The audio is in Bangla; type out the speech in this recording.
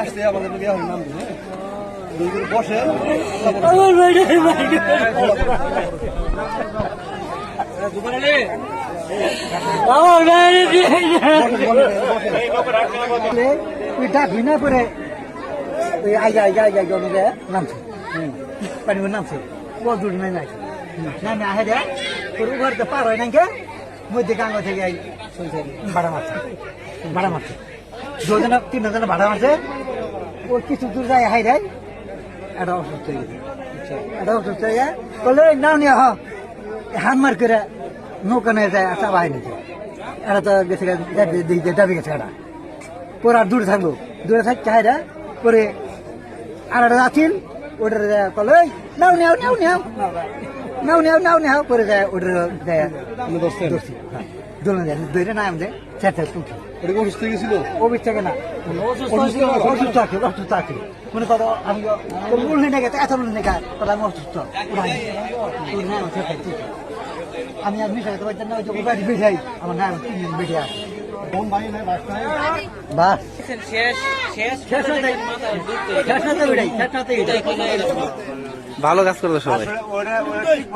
আসতে আমাদের হল নাম বসে ডাকবি না করে ওই আইগা আইগা আইগা আইগা অনুযায়ী নামছে। পানি নামছে। বল দূর নাই নাই। নামে আহে দে। তোর ঘর তো পার হয় না কে মধ্যে গাঙ্গ থেকে ভাড়া মারছে। ভাড়া মারছে। দুজন তিন জন ভাড়া মারছে ও কিছু দূর যায়, হাই দেয় এটা অসুস্থ হয়ে গেছে। এটা অসুস্থ হয়ে যায় নাও নিয়ে হ হাত মার করে নৌকা নিয়ে যায় আসা বাহিনী এটা তো গেছে দিকে ডাবি গেছে, এটা। পরে আর দূরে থাকল দূরে থাকতে হাইরা পরে আর একটা আছিল ওটার কলে নাও নেও নেও নেও নাও নেও নাও নেও পরে যায় ওটার যায় দোলন যায় দইরে না আমাদের চার চার তুলছি ওটা অসুস্থ হয়ে গেছিল অফিস থেকে না অসুস্থ আছে অসুস্থ আছে মনে করো আমি মূল নিয়ে গেছে এত মূল গেছে তাহলে আমি অসুস্থ আমি আর মিশাই তোমার জন্য আমার নাম তিন দিন আছে ভালো কাজ করল সবাই। ঠিক